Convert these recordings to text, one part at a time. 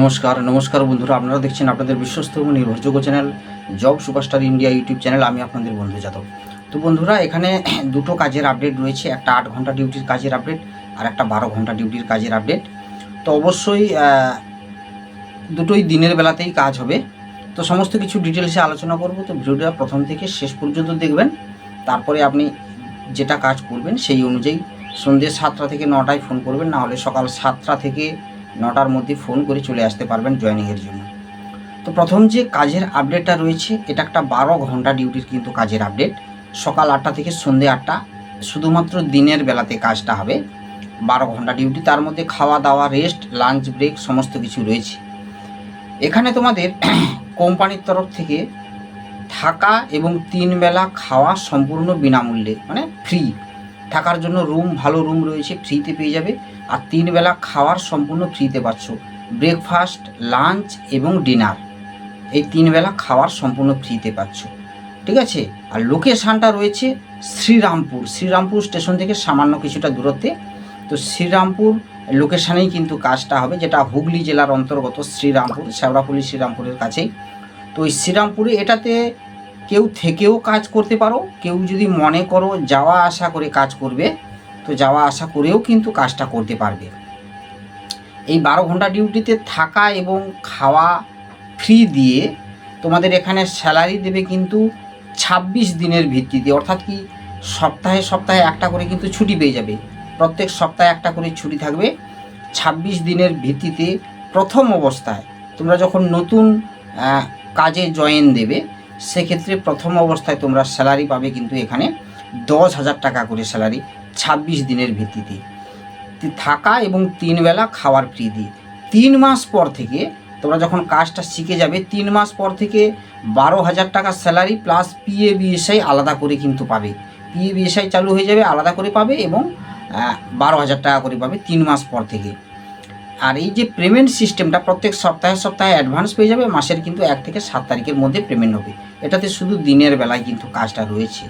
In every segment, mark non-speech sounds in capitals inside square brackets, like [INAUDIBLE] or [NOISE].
নমস্কার নমস্কার বন্ধুরা, আপনারা দেখছেন আপনাদের বিশ্বস্ত এবং নির্ভরযোগ্য channel job superstar India YouTube channel. আমি আপনাদের বন্ধু যাদব। তো বন্ধুরা, এখানে [CLEARS THROAT] দুটো কাজের আপডেট রয়েছে। একটা আট ঘণ্টা ডিউটির কাজের আপডেট আর একটা বারো ঘণ্টা ডিউটির কাজের আপডেট। তো অবশ্যই দুটোই দিনের বেলাতেই কাজ হবে। তো সমস্ত কিছু ডিটেলসে আলোচনা করব। তো ভিডিওটা প্রথম থেকে শেষ পর্যন্ত দেখবেন। তারপরে আপনি যেটা কাজ করবেন সেই অনুযায়ী সন্ধ্যে সাতটা থেকে নটায় ফোন করবেন। না হলে সকাল সাতটা থেকে নটার মধ্যে ফোন করে চলে আসতে পারবেন জয়েনিংয়ের জন্য। তো প্রথম যে কাজের আপডেটটা রয়েছে, এটা একটা বারো ঘণ্টা ডিউটির কিন্তু কাজের আপডেট সকাল আটটা থেকে সন্ধ্যে আটটা, শুধুমাত্র দিনের বেলাতে কাজটা হবে। বারো ঘণ্টা ডিউটি তার মধ্যে খাওয়া দাওয়া রেস্ট লাঞ্চ ব্রেক সমস্ত কিছু রয়েছে। এখানে তোমাদের [CLEARS THROAT] কোম্পানির তরফ থেকে থাকা এবং তিন বেলা খাওয়া সম্পূর্ণ বিনামূল্যে মানে ফ্রি থাকার জন্য রুম ভালো রুম রয়েছে ফ্রিতে পেয়ে যাবে। আর তিন বেলা খাওয়ার সম্পূর্ণ ফ্রিতে পাচ্ছ ব্রেকফাস্ট লাঞ্চ এবং ডিনার এই তিন বেলা খাওয়ার সম্পূর্ণ ফ্রিতে পাচ্ছ ঠিক আছে? আর লোকেশানটা রয়েছে শ্রীরামপুর। শ্রীরামপুর স্টেশন থেকে সামান্য কিছুটা দূরত্বে। তো শ্রীরামপুর লোকেশানেই কিন্তু কাজটা হবে, যেটা হুগলি জেলার অন্তর্গত শ্রীরামপুর শেওড়াফুলি শ্রীরামপুরের কাছেই। তো ওই শ্রীরামপুরে এটাতে কেউ থেকেও কাজ করতে পারো, কেউ যদি মনে করো যাওয়া আসা করে কাজ করবে, তো যাওয়া আসা করেও কিন্তু কাজটা করতে পারবে। এই বারো ঘণ্টা ডিউটিতে থাকা এবং খাওয়া ফ্রি দিয়ে তোমাদের এখানে স্যালারি দেবে কিন্তু ছাব্বিশ দিনের ভিত্তিতে, অর্থাৎ কি সপ্তাহে সপ্তাহে একটা করে কিন্তু ছুটি পেয়ে যাবে। প্রত্যেক সপ্তাহে একটা করে ছুটি থাকবে। ছাব্বিশ দিনের ভিত্তিতে প্রথম অবস্থায় তোমরা যখন নতুন কাজে জয়েন দেবে সেক্ষেত্রে প্রথম অবস্থায় তোমরা স্যালারি পাবে কিন্তু এখানে দশ হাজার টাকা করে স্যালারি ছাব্বিশ দিনের ভিত্তিতে। থাকা এবং তিন বেলা খাওয়ার ফ্রি দিয়ে। তিন মাস পর থেকে তোমরা যখন কাজটা শিখে যাবে, তিন মাস পর থেকে বারো হাজার টাকা স্যালারি প্লাস পিএ বিএসআই আলাদা করে কিন্তু পাবে। পিএ বিএসআই চালু হয়ে যাবে, আলাদা করে পাবে এবং বারো হাজার টাকা করে পাবে তিন মাস পর থেকে। আর এই যে পেমেন্ট সিস্টেমটা প্রত্যেক সপ্তাহে সপ্তাহে অ্যাডভান্স পেয়ে যাবে, মাসের কিন্তু এক থেকে সাত তারিখের মধ্যে পেমেন্ট হবে। এটাতে শুধু দিনের বেলায় কিন্তু কাজটা রয়েছে।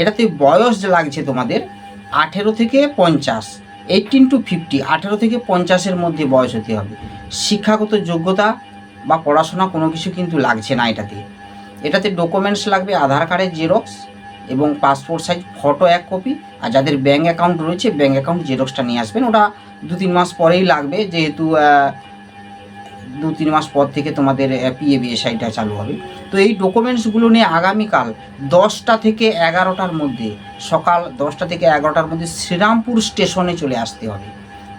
এটাতে বয়স লাগছে তোমাদের, আঠেরো থেকে পঞ্চাশ এইটিন টু ফিফটি আঠেরো থেকে পঞ্চাশের মধ্যে বয়স হতে হবে। শিক্ষাগত যোগ্যতা বা পড়াশোনা কোনো কিছু কিন্তু লাগছে না এটাতে। এটাতে ডকুমেন্টস লাগবে, আধার কার্ডের জেরক্স এবং পাসপোর্ট সাইজ ফটো এক কপি আর যাদের ব্যাঙ্ক অ্যাকাউন্ট রয়েছে ব্যাঙ্ক অ্যাকাউন্ট জেরক্সটা নিয়ে আসবেন। ওটা দু তিন মাস পরেই লাগবে, যেহেতু দু তিন মাস পর থেকে তোমাদের পিএ বিএসআইটা চালু হবে। তো এই ডকুমেন্টসগুলো নিয়ে আগামীকাল দশটা থেকে এগারোটার মধ্যে, সকাল দশটা থেকে এগারোটার মধ্যে শ্রীরামপুর স্টেশনে চলে আসতে হবে।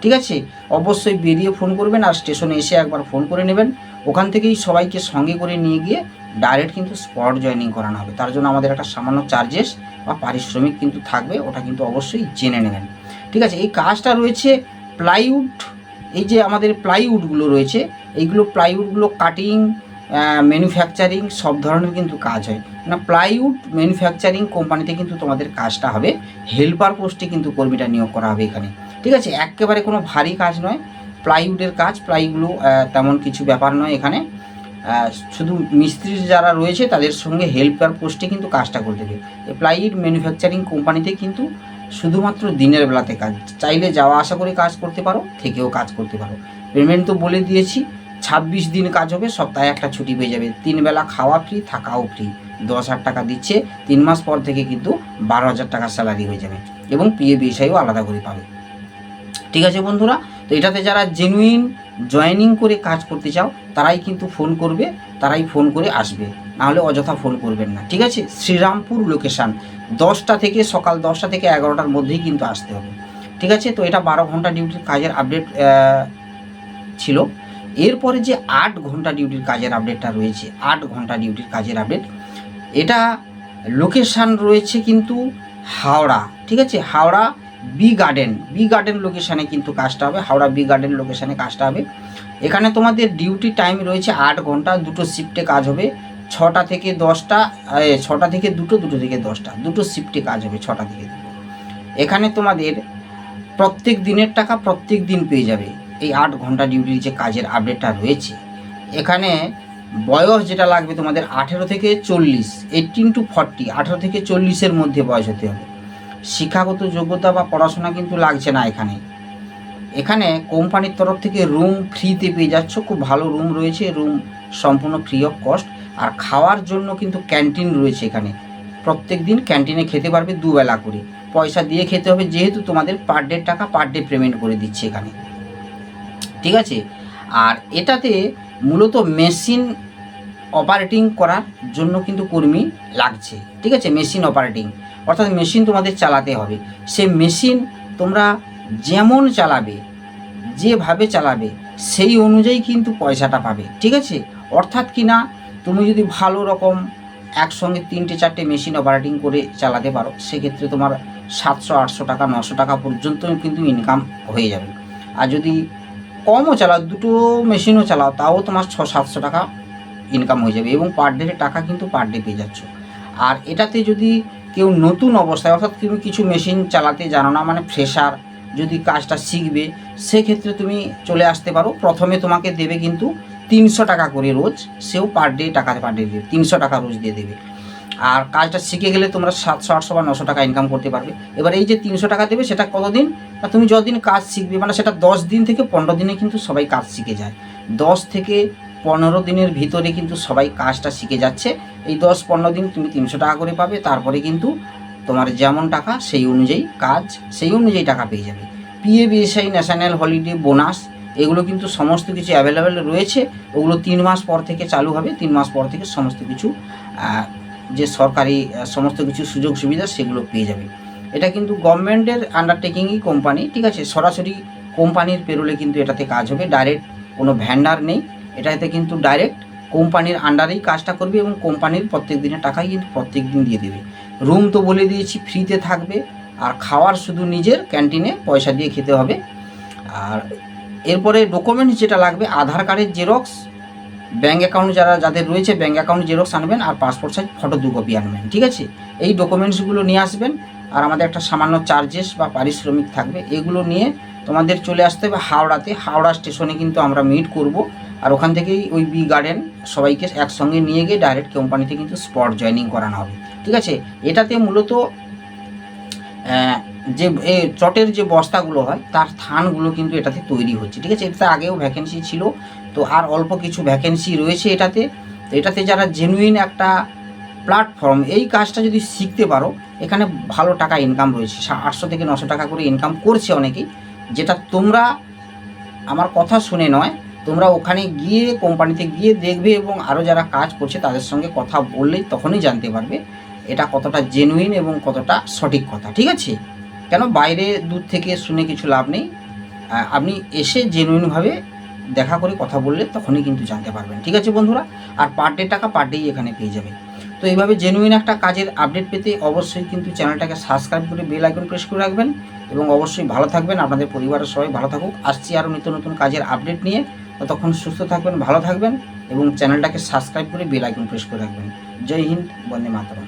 ঠিক আছে? অবশ্যই বেরিয়ে ফোন করবেন আর স্টেশনে এসে একবার ফোন করে নেবেন। ওখান থেকেই সবাইকে সঙ্গে করে নিয়ে গিয়ে ডাইরেক্ট কিন্তু স্পট জয়েনিং করানো হবে। তার জন্য আমাদের একটা সামান্য চার্জেস বা পারিশ্রমিক কিন্তু থাকবে, ওটা কিন্তু অবশ্যই জেনে নেবেন। ঠিক আছে? এই কাজটা রয়েছে প্লাইউড এই যে আমাদের প্লাইউডগুলো রয়েছে এইগুলো প্লাইউডগুলো কাটিং ম্যানুফ্যাকচারিং সব ধরনের কিন্তু কাজ হয়। না প্লাইউড ম্যানুফ্যাকচারিং কোম্পানিতে কিন্তু তোমাদের কাজটা হবে। হেল্পার পোস্টে কিন্তু কর্মীটা নিয়োগ করা হবে এখানে। ঠিক আছে? একেবারে কোনো ভারী কাজ নয়। প্লাইউডের কাজ প্লাইগুলো তেমন কিছু ব্যাপার নয় এখানে। শুধু মিস্ত্রি যারা রয়েছে তাদের সঙ্গে হেল্পার পোস্টে কিন্তু কাজটা করে দেবে। প্লাইউড ম্যানুফ্যাকচারিং কোম্পানিতে কিন্তু শুধুমাত্র দিনের বেলাতে কাজ। চাইলে যাওয়া আসা করে কাজ করতে পারো, থেকেও কাজ করতে পারো। পেমেন্ট তো বলে দিয়েছি। ছাব্বিশ দিন কাজ হবে, সপ্তাহে একটা ছুটি পেয়ে যাবে। তিন বেলা খাওয়া ফ্রি থাকাও ফ্রি দশ হাজার টাকা দিচ্ছে, তিন মাস পর থেকে কিন্তু বারো হাজার টাকা স্যালারি হয়ে যাবে এবং পিএ বিএসআইও আলাদা করে পাবে। ঠিক আছে বন্ধুরা, তো এটাতে যারা জেনুইন জয়েনিং করে কাজ করতে চাও, তারাই কিন্তু ফোন করবে, তারাই ফোন করে আসবে। নাহলে অযথা ফোন করবেন না। ঠিক আছে? শ্রীরামপুর লোকেশান দশটা থেকে সকাল দশটা থেকে এগারোটার মধ্যেই কিন্তু আসতে হবে। ঠিক আছে? তো এটা বারো ঘণ্টা ডিউটির কাজের আপডেট ছিল। এরপরে যে আট ঘণ্টা ডিউটির কাজের আপডেটটা রয়েছে, আট ঘণ্টা ডিউটির কাজের আপডেট এটা লোকেশান রয়েছে কিন্তু হাওড়া, ঠিক আছে? Howrah B garden B garden লোকেশানে কিন্তু কাজটা হবে, হাওড়া বি গার্ডেন লোকেশানে কাজটা হবে। এখানে তোমাদের ডিউটি টাইম রয়েছে আট ঘণ্টা, দুটো শিফটে কাজ হবে, ছটা থেকে দশটা ছটা থেকে দুটো দুটো থেকে দশটা, দুটো শিফটে কাজ হবে ছটা থেকে এখানে তোমাদের প্রত্যেক দিনের টাকা প্রত্যেক দিন পেয়ে যাবে। এই আট ঘণ্টা ডিউটির যে কাজের আপডেটটা রয়েছে, এখানে বয়স যেটা লাগবে তোমাদের আঠেরো থেকে চল্লিশ এইটিন টু ফর্টি আঠেরো থেকে চল্লিশের মধ্যে বয়স হতে হবে। শিক্ষাগত যোগ্যতা বা পড়াশোনা কিন্তু লাগছে না এখানে। এখানে কোম্পানির তরফ থেকে রুম ফ্রিতে পেয়ে যাচ্ছ, খুব ভালো রুম রয়েছে রুম সম্পূর্ণ ফ্রি অফ কস্ট আর খাওয়ার জন্য কিন্তু ক্যান্টিন রয়েছে এখানে। প্রত্যেক দিন ক্যান্টিনে খেতে পারবে দুবেলা করে। পয়সা দিয়ে খেতে হবে, যেহেতু তোমাদের পার ডে টাকা পার ডে পেমেন্ট করে দিচ্ছে এখানে। ঠিক আছে? আর এটাতে মূলত মেশিন অপারেটিং করার জন্য কিন্তু কর্মী লাগছে। ঠিক আছে? মেশিন অপারেটিং অর্থাৎ মেশিন তোমাদের চালাতে হবে। সে মেশিন তোমরা যেমন চালাবে, যেভাবে চালাবে, সেই অনুযায়ী কিন্তু পয়সাটা পাবে। ঠিক আছে? অর্থাৎ কি না তুমি যদি ভালো রকম একসঙ্গে তিনটে চারটে মেশিন অপারেটিং করে চালাতে পারো, সেক্ষেত্রে তোমার সাতশো, আটশো টাকা, নশো টাকা পর্যন্ত কিন্তু ইনকাম হয়ে যাবে। আর যদি কমও চালাও, দুটো মেশিনও চালাও, তাও তোমার ছ, সাতশো টাকা ইনকাম হয়ে যাবে এবং পার ডে টাকা কিন্তু পার ডে পেয়ে যাচ্ছ। আর এটাতে যদি কেউ নতুন অবস্থায়, অর্থাৎ তুমি কিছু মেশিন চালাতে জানো না মানে ফ্রেশার যদি কাজটা শিখবে, সেক্ষেত্রে তুমি চলে আসতে পারো। প্রথমে তোমাকে দেবে কিন্তু তিনশো টাকা করে রোজ, সেও পার ডে টাকা পার ডে দেবে তিনশো টাকা রোজ দিয়ে দেবে। আর কাজটা শিখে গেলে তোমরা সাতশো আটশো বা নশো টাকা ইনকাম করতে পারবে। এবার এই যে তিনশো টাকা দেবে, সেটা কতদিন? না তুমি যতদিন কাজ শিখবে মানে সেটা দশ দিন থেকে পনেরো দিনে কিন্তু সবাই কাজ শিখে যায়। দশ থেকে পনেরো দিনের ভিতরে কিন্তু সবাই কাজটা শিখে যাচ্ছে। এই দশ পনেরো দিন তুমি তিনশো টাকা করে পাবে, তারপরে কিন্তু তোমার যেমন টাকা সেই অনুযায়ী কাজ, সেই অনুযায়ী টাকা পেয়ে যাবে। PA BSI national holiday bonus এগুলো কিন্তু সমস্ত কিছু অ্যাভেলেবেল রয়েছে। ওগুলো তিন মাস পর থেকে চালু হবে, তিন মাস পর থেকে সমস্ত কিছু যে সরকারি সমস্ত কিছু সুযোগ সুবিধা সেগুলো পেয়ে যাবে। এটা কিন্তু গভর্নমেন্টের আন্ডারটেকিংই কোম্পানি ঠিক আছে? সরাসরি কোম্পানির পেরোলে কিন্তু এটাতে কাজ হবে। ডাইরেক্ট কোনো ভ্যান্ডার নেই। এটাতে কিন্তু ডাইরেক্ট কোম্পানির আন্ডারেই কাজটা করবে এবং কোম্পানির প্রত্যেক দিনের টাকাই কিন্তু প্রত্যেক দিন দিয়ে দেবে। রুম তো বলে দিয়েছি ফ্রিতে থাকবে। আর খাওয়ার শুধু নিজের ক্যান্টিনে পয়সা দিয়ে খেতে হবে। আর এরপরে ডকুমেন্টস যেটা লাগবে, আধার কার্ডের জেরক্স ব্যাঙ্ক অ্যাকাউন্ট যারা, যাদের রয়েছে ব্যাঙ্ক অ্যাকাউন্ট জেরক্স আনবেন আর পাসপোর্ট সাইজ ফটো দু কপি আনবেন, ঠিক আছে? এই ডকুমেন্টসগুলো নিয়ে আসবেন আর আমাদের একটা সামান্য চার্জেস বা পারিশ্রমিক থাকবে, এগুলো নিয়ে তোমাদের চলে আসতে হবে হাওড়াতে। হাওড়া স্টেশনে কিন্তু আমরা মিট করব আর ওখান থেকেই ওই বি গার্ডেন সবাইকে একসঙ্গে নিয়ে গিয়ে ডাইরেক্ট কোম্পানিতে কিন্তু স্পট জয়নিং করানো হবে, ঠিক আছে? এটাতে মূলত যে, এ, চটের যে বস্তাগুলো হয়, তার থানগুলো কিন্তু এটাতে তৈরি হচ্ছে, ঠিক আছে? এটাতে আগেও ভ্যাকেন্সি ছিল, তো আর অল্প কিছু ভ্যাকেন্সি রয়েছে এটাতে। তো এটাতে যারা জেনুইন একটা প্ল্যাটফর্ম এই কাজটা যদি শিখতে পারো, এখানে ভালো টাকা ইনকাম রয়েছে। আটশো থেকে নশো টাকা করে ইনকাম করছে অনেকেই, যেটা তোমরা আমার কথা শুনে নয়, তোমরা ওখানে গিয়ে কোম্পানিতে গিয়ে দেখবে এবং আরও যারা কাজ করছে, তাদের সঙ্গে কথা বললেই তখনই জানতে পারবে, এটা কতটা জেনুইন এবং কতটা সঠিক কথা, ঠিক আছে? কেন বাইরে দূর থেকে শুনে কিছু লাভ নেই? আপনি এসে জেনুইনভাবে দেখা করে কথা বললে তখনই কিন্তু জানতে পারবেন। ঠিক আছে বন্ধুরা? আর পার ডে টাকা পার ডেই এখানে পেয়ে যাবে। তো এইভাবে জেনুইন একটা কাজের আপডেট পেতে অবশ্যই কিন্তু চ্যানেলটাকে সাবস্ক্রাইব করে বেল আইকন প্রেস করে রাখবেন এবং অবশ্যই ভালো থাকবেন। আপনাদের পরিবারের সবাই ভালো থাকুক। আসছি আরও নিত্য নতুন কাজের আপডেট নিয়ে। ততক্ষণ সুস্থ থাকবেন, ভালো থাকবেন এবং চ্যানেলটাকে সাবস্ক্রাইব করে বেল আইকন প্রেস করে রাখবেন। জয় হিন্দ, বন্দে মাতরম।